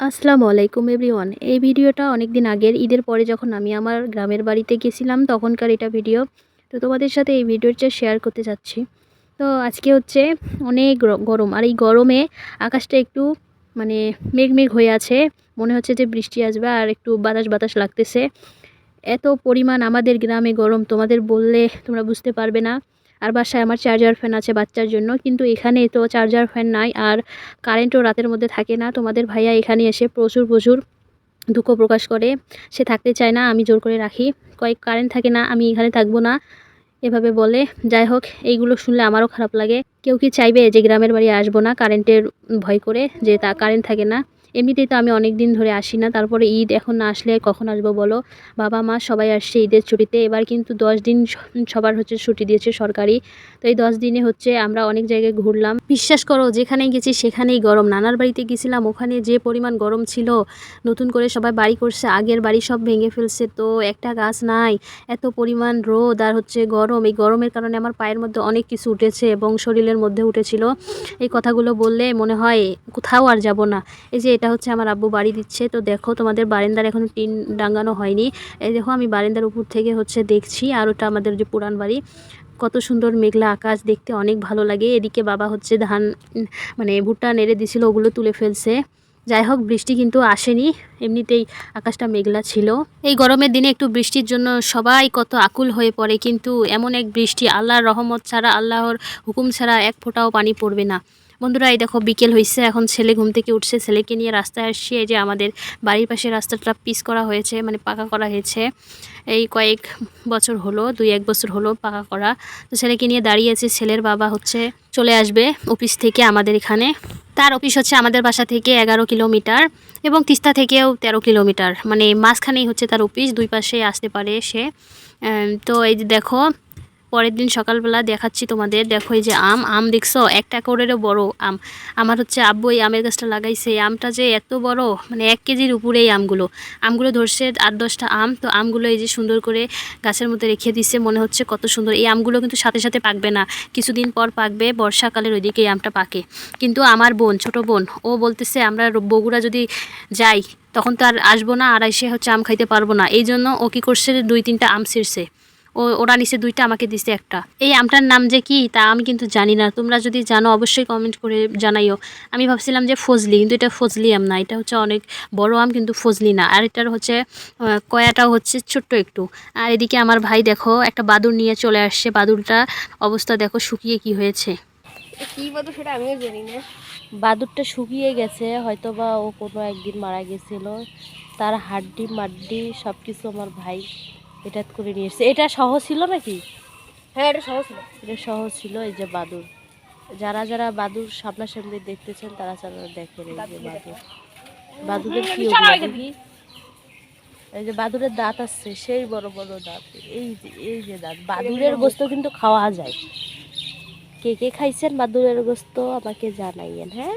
আসসালামু আলাইকুম এভরিওয়ান। এই ভিডিওটা অনেক দিন আগের। ঈদের পরে যখন আমি আমার গ্রামের বাড়িতে গেছিলাম, তখনকার এটা ভিডিও। তো তোমাদের সাথে এই ভিডিওটা শেয়ার করতে চাচ্ছি তো আজকে হচ্ছে অনেক গরম। আর এই গরমে আকাশটা একটু মানে মেঘ মেঘ হয়ে আছে। মনে হচ্ছে যে বৃষ্টি আসবে আর একটু বাতাস বাতাস লাগতেছে। এত পরিমাণ আমাদের গ্রামে গরম। তোমাদের বললে তোমরা বুঝতে পারবে না। আর বাসায় আমার চার্জার ফ্যান আছে বাচ্চার জন্য। কিন্তু এখানে তো চার্জার ফ্যান নাই আর কারেন্টও রাতের মধ্যে থাকে না। তোমাদের ভাইয়া এখানে এসে প্রচুর প্রচুর দুঃখ প্রকাশ করে। সে থাকতে চায় না, আমি জোর করে রাখি। কয়েক কারেন্ট থাকে না, আমি এখানে থাকব না, এভাবে বলে। যাই হোক, এইগুলো শুনলে আমারও খারাপ লাগে। কেউ কি চাইবে যে গ্রামের বাড়ি আসব না কারেন্টের ভয় করে, যে তা কারেন্ট থাকে না? এমনিতেই তো আমি অনেক দিন ধরে আসি না, তারপরে ঈদ এখন না আসলে কখন আসব বলো? বাবা, মা সবাই আসছে ঈদের ছুটিতে, এবার কিন্তু দশ দিন সবার হচ্ছে ছুটি দিয়েছে সরকারি। তো এই দশ দিনে হচ্ছে আমরা অনেক জায়গায় ঘুরলাম। বিশ্বাস করো, যেখানেই গেছি সেখানেই গরম। নানার বাড়িতে গেছিলাম, ওখানে যে পরিমাণ গরম ছিল, নতুন করে সবাই বাড়ি করছে, আগের বাড়ি সব ভেঙে ফেলছে, তো একটা গাছ নাই, এত পরিমাণ রোদ আর হচ্ছে গরম। এই গরমের কারণে আমার পায়ের মধ্যে অনেক কিছু উঠেছে এবং শরীরের মধ্যে উঠেছিল। এই কথাগুলো বললে মনে হয় কোথাও আর যাব না। এই যে এটা হচ্ছে আমার আব্বু বাড়ি দিচ্ছে। তো দেখো তোমাদের বারান্দার এখনও টিন ডাঙ্গানো হয়নি। এই দেখো আমি বারান্দার উপর থেকে হচ্ছে দেখছি আর ওটা আমাদের যে পুরান বাড়ি। কত সুন্দর মেঘলা আকাশ, দেখতে অনেক ভালো লাগে। এদিকে বাবা হচ্ছে ধান মানে ভুট্টা নেড়ে দিছিল, ওগুলো তুলে ফেলছে। যাই হোক, বৃষ্টি কিন্তু আসেনি। এমনিতেই আকাশটা মেঘলা ছিল। এই গরমের দিনে একটু বৃষ্টির জন্য সবাই কত আকুল হয়ে পড়ে, কিন্তু এমন এক বৃষ্টি, আল্লাহর রহমত ছাড়া, আল্লাহর হুকুম ছাড়া এক ফোঁটাও পানি পড়বে না। বন্ধুরা, এই দেখো বিকেল হয়েছে এখন ছেলে ঘুম থেকে উঠছে। ছেলেকে নিয়ে রাস্তায় আসছি, এই যে আমাদের বাড়ির পাশে রাস্তাটা পিস করা হয়েছে মানে পাকা করা হয়েছে। এই কয়েক বছর হলো, দুই এক বছর হলো পাকা করা। তো ছেলেকে নিয়ে দাঁড়িয়ে আছে, ছেলের বাবা হচ্ছে চলে আসবে অফিস থেকে আমাদের এখানে। তার অফিস হচ্ছে আমাদের বাসা থেকে এগারো কিলোমিটার এবং তিস্তা থেকেও তেরো কিলোমিটার। মানে মাঝখানেই হচ্ছে তার অফিস, দুই পাশে আসতে পারে সে। তো এই যে দেখো পরের দিন সকালবেলা দেখাচ্ছি তোমাদের। দেখো এই যে আম আম দেখছ? একটা করেরও বড় আম। আমার হচ্ছে আব্বু এই আমের গাছটা লাগাইছে। আমটা যে এত বড় মানে এক কেজির উপরে এই আমগুলো। আমগুলো ধরছে আট দশটা আম। তো আমগুলো এই যে সুন্দর করে গাছের মধ্যে রেখে দিচ্ছে মনে হচ্ছে কত সুন্দর। এই আমগুলো কিন্তু সাথে সাথে পাকবে না। কিছুদিন পর পাকবে, বর্ষাকালের ওইদিকে এই আমটা পাকে। কিন্তু আমার বোন, ছোট বোন, ও বলতেছে আমরা বগুড়া যদি যাই, তখন তো আর আসব না। আর এসে হচ্ছে আম খাইতে পারব না। এই জন্য ও কী করছে? দুই তিনটা আম ছিঁড়ছে। ও, ওরা নিচে দুইটা, আমাকে দিছে একটা। এই আমটার নাম যে কি, তা আমি কিন্তু জানি না। তোমরা যদি জানো, অবশ্যই কমেন্ট করে জানাইও। আমি ভাবছিলাম যে ফজলি, কিন্তু এটা ফজলি আম না। এটা হচ্ছে অনেক বড় আম, কিন্তু ফজলি না। আর এটার হচ্ছে কয়াটাও হচ্ছে ছোট্ট একটু। আর এদিকে আমার ভাই দেখো, একটা বাদুর নিয়ে চলে আসছে। বাদুরটা অবস্থা দেখো, শুকিয়ে কি হয়েছে। সেটা আমিও জানি না। বাদুরটা শুকিয়ে গেছে হয়তো বা ও কোনো একদিন মারা গেছিল। তার হাড্ডি, মাড্ডি সব কিছু আমার ভাই এটা করে নিয়ে এসছে। এটা সহ ছিল নাকি? হ্যাঁ এটা সহজ ছিল। এটা সহ ছিল এই যে বাদুর যারা যারা বাদুর সামনাসামনি দেখতেছেন তারা তারা দেখেন এই যে বাদুর বাদুরের কি এই যে বাদুরের দাঁত আসছে সেই বড় বড় দাঁত। এই যে এই যে দাঁত। বাদুরের গোস্ত কিন্তু খাওয়া যায়। কে কে খাইছেন বাদুরের গোস্ত আমাকে জানাইয়েন হ্যাঁ?